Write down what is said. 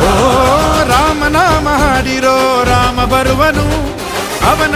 ఓ రామ రామనామ హరిరో రామ బరువను అవన